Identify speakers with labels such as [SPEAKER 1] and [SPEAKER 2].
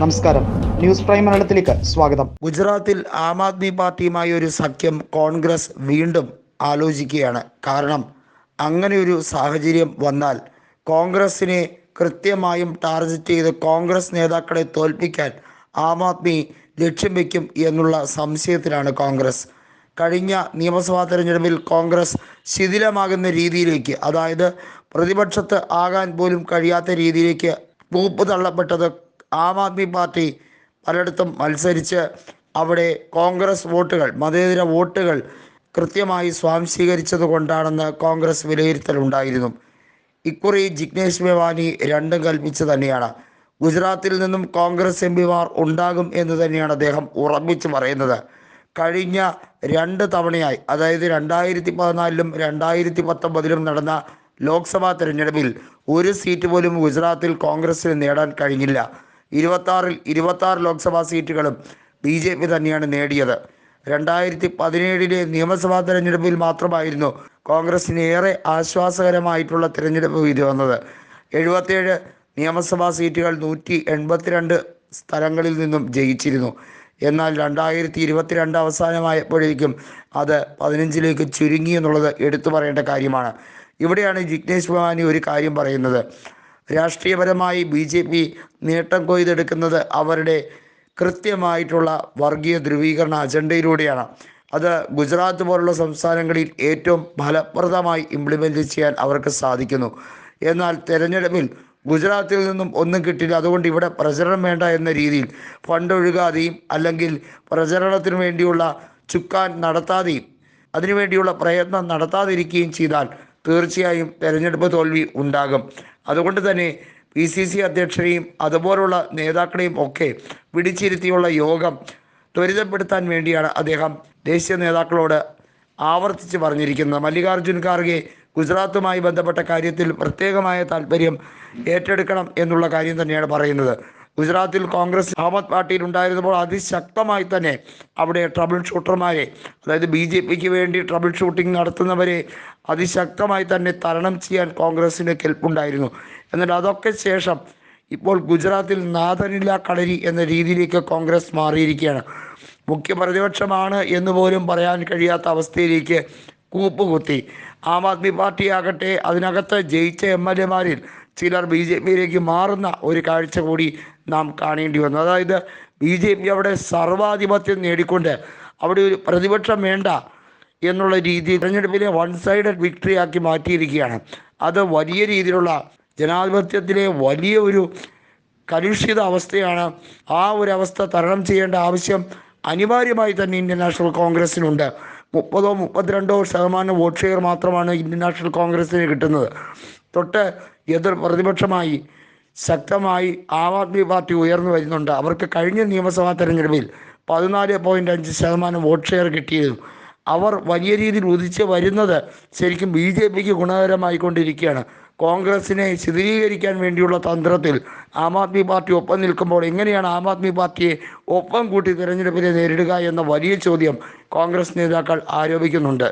[SPEAKER 1] നമസ്കാരം. News prime മലയാളത്തിലേക്ക് സ്വാഗതം.
[SPEAKER 2] ഗുജറാത്തിൽ ആം ആദ്മി പാർട്ടിയുമായി ഒരു സഖ്യം കോൺഗ്രസ് വീണ്ടും ആലോചിക്കുകയാണ്. കാരണം അങ്ങനെ ഒരു സാഹചര്യം വന്നാൽ കോൺഗ്രസിനെ കൃത്യമായും ടാർഗറ്റ് ചെയ്ത് കോൺഗ്രസ് നേതാക്കളെ തോൽപ്പിക്കാൻ ആം ആദ്മി ലക്ഷ്യം വയ്ക്കും എന്നുള്ള സംശയത്തിലാണ് കോൺഗ്രസ്. കഴിഞ്ഞ നിയമസഭാ തെരഞ്ഞെടുപ്പിൽ കോൺഗ്രസ് ശിഥിലമാകുന്ന രീതിയിലേക്ക് അതായത് പ്രതിപക്ഷത്ത് ആകാൻ പോലും കഴിയാത്ത രീതിയിലേക്ക് പൂപ്പ് തള്ളപ്പെട്ടത് ആം ആദ്മി പാർട്ടി പലയിടത്തും മത്സരിച്ച് അവിടെ കോൺഗ്രസ് വോട്ടുകൾ മതേതര വോട്ടുകൾ കൃത്യമായി സ്വാംശീകരിച്ചത് കൊണ്ടാണെന്ന് കോൺഗ്രസ് വിലയിരുത്തലുണ്ടായിരുന്നു. ഇക്കുറി ജിഗ്നേഷ് മേവാനി രണ്ടും കൽപ്പിച്ച് തന്നെയാണ്. ഗുജറാത്തിൽ നിന്നും കോൺഗ്രസ് എം പിമാർ ഉണ്ടാകും എന്ന് തന്നെയാണ് അദ്ദേഹം ഉറപ്പിച്ച് പറയുന്നത്. കഴിഞ്ഞ രണ്ട് തവണയായി അതായത് രണ്ടായിരത്തി പതിനാലിലും രണ്ടായിരത്തി പത്തൊമ്പതിലും നടന്ന ലോക്സഭാ തെരഞ്ഞെടുപ്പിൽ ഒരു സീറ്റ് പോലും ഗുജറാത്തിൽ കോൺഗ്രസിന് നേടാൻ കഴിഞ്ഞില്ല. ഇരുപത്താറിൽ ഇരുപത്താറ് ലോക്സഭാ സീറ്റുകളും ബി ജെ പി തന്നെയാണ് നേടിയത്. രണ്ടായിരത്തി പതിനേഴിലെ നിയമസഭാ തെരഞ്ഞെടുപ്പിൽ മാത്രമായിരുന്നു കോൺഗ്രസിന് ഏറെ ആശ്വാസകരമായിട്ടുള്ള തിരഞ്ഞെടുപ്പ് വിധി വന്നത്. എഴുപത്തേഴ് നിയമസഭാ സീറ്റുകൾ നൂറ്റി എൺപത്തിരണ്ട് സ്ഥലങ്ങളിൽ നിന്നും ജയിച്ചിരുന്നു. എന്നാൽ രണ്ടായിരത്തി ഇരുപത്തിരണ്ട് അവസാനമായപ്പോഴേക്കും അത് പതിനഞ്ചിലേക്ക് ചുരുങ്ങി എന്നുള്ളത് എടുത്തു പറയേണ്ട കാര്യമാണ്. ഇവിടെയാണ് ജിഗ്നേഷ് ഭവാനി ഒരു കാര്യം പറയുന്നത്. രാഷ്ട്രീയപരമായി ബി ജെ പി നേട്ടം കൊയ്തെടുക്കുന്നത് അവരുടെ കൃത്യമായിട്ടുള്ള വർഗീയ ധ്രുവീകരണ അജണ്ടയിലൂടെയാണ്. അത് ഗുജറാത്ത് പോലുള്ള സംസ്ഥാനങ്ങളിൽ ഏറ്റവും ഫലപ്രദമായി ഇംപ്ലിമെന്റ് ചെയ്യാൻ അവർക്ക് സാധിക്കുന്നു. എന്നാൽ തെരഞ്ഞെടുപ്പിൽ ഗുജറാത്തിൽ നിന്നും ഒന്നും കിട്ടില്ല. അതുകൊണ്ട് ഇവിടെ പ്രചരണം വേണ്ട എന്ന രീതിയിൽ ഫണ്ട് ഒഴുകാതെയും അല്ലെങ്കിൽ പ്രചരണത്തിന് വേണ്ടിയുള്ള ചുക്കാൻ നടത്താതെയും അതിനുവേണ്ടിയുള്ള പ്രയത്നം നടത്താതിരിക്കുകയും ചെയ്താൽ തീർച്ചയായും തെരഞ്ഞെടുപ്പ് തോൽവി ഉണ്ടാകും. അതുകൊണ്ട് തന്നെ പി സി സി അധ്യക്ഷരെയും അതുപോലുള്ള നേതാക്കളെയും ഒക്കെ പിടിച്ചിരുത്തിയുള്ള യോഗം ത്വരിതപ്പെടുത്താൻ വേണ്ടിയാണ് അദ്ദേഹം ദേശീയ നേതാക്കളോട് ആവർത്തിച്ച് പറഞ്ഞിരിക്കുന്നത്. മല്ലികാർജുൻ ഖാർഗെ ഗുജറാത്തുമായി ബന്ധപ്പെട്ട കാര്യത്തിൽ പ്രത്യേകമായ താല്പര്യം ഏറ്റെടുക്കണം എന്നുള്ള കാര്യം തന്നെയാണ് പറയുന്നത്. ഗുജറാത്തിൽ കോൺഗ്രസ് അഹമ്മദ് പാർട്ടിയിൽ ഉണ്ടായിരുന്നപ്പോൾ അതിശക്തമായി തന്നെ അവിടെ ട്രബിൾ ഷൂട്ടർമാരെ അതായത് ബി ജെ പിക്ക് വേണ്ടി ട്രബിൾ ഷൂട്ടിംഗ് നടത്തുന്നവരെ അതിശക്തമായി തന്നെ തരണം ചെയ്യാൻ കോൺഗ്രസിന് കെൽപ്പുണ്ടായിരുന്നു. എന്നാൽ അതൊക്കെ ശേഷം ഇപ്പോൾ ഗുജറാത്തിൽ നാഥനില്ല കളരി എന്ന രീതിയിലേക്ക് കോൺഗ്രസ് മാറിയിരിക്കുകയാണ്. മുഖ്യ പ്രതിപക്ഷമാണ് എന്ന് പോലും പറയാൻ കഴിയാത്ത അവസ്ഥയിലേക്ക് കൂപ്പുകുത്തി. ആം ആദ്മി പാർട്ടിയാകട്ടെ അതിനകത്ത് ജയിച്ച എം എൽ എമാരിൽ ചിലർ ബി ജെ പിയിലേക്ക് മാറുന്ന ഒരു കാഴ്ച കൂടി നാം കാണേണ്ടി വന്നു. അതായത് ബി ജെ പി അവിടെ സർവാധിപത്യം നേടിക്കൊണ്ട് അവിടെ ഒരു പ്രതിപക്ഷം വേണ്ട എന്നുള്ള രീതിയിൽ തെരഞ്ഞെടുപ്പിലെ വൺ സൈഡഡ് വിക്ടറി ആക്കി മാറ്റിയിരിക്കുകയാണ്. അത് വലിയ രീതിയിലുള്ള ജനാധിപത്യത്തിലെ വലിയ ഒരു കലുഷിത അവസ്ഥയാണ്. ആ ഒരു അവസ്ഥ തരണം ചെയ്യേണ്ട ആവശ്യം അനിവാര്യമായി തന്നെ ഇന്ത്യൻ നാഷണൽ കോൺഗ്രസിനുണ്ട് മുപ്പതോ മുപ്പത്തിരണ്ടോ ശതമാനം വോട്ട് ഷെയർ മാത്രമാണ് ഇന്ത്യൻ നാഷണൽ കോൺഗ്രസിന് കിട്ടുന്നത്. തൊട്ട് എതിർ പ്രതിപക്ഷമായി ശക്തമായി ആം ആദ്മി പാർട്ടി ഉയർന്നു വരുന്നുണ്ട്. അവർക്ക് കഴിഞ്ഞ നിയമസഭാ തെരഞ്ഞെടുപ്പിൽ പതിനാല് പോയിന്റ് അഞ്ച് ശതമാനം വോട്ട് ഷെയർ കിട്ടിയിരുന്നു. അവർ വലിയ രീതിയിൽ ഉദിച്ച് വരുന്നത് ശരിക്കും ബി ജെ പിക്ക് ഗുണകരമായിക്കൊണ്ടിരിക്കുകയാണ്. കോൺഗ്രസിനെ ശിഥിലീകരിക്കാൻ വേണ്ടിയുള്ള തന്ത്രത്തിൽ ആം ആദ്മി പാർട്ടി ഒപ്പം നിൽക്കുമ്പോൾ എങ്ങനെയാണ് ആം ആദ്മി പാർട്ടിയെ ഒപ്പം കൂട്ടി തിരഞ്ഞെടുപ്പിനെ നേരിടുക എന്ന വലിയ ചോദ്യം കോൺഗ്രസ് നേതാക്കൾ ആരോപിക്കുന്നുണ്ട്.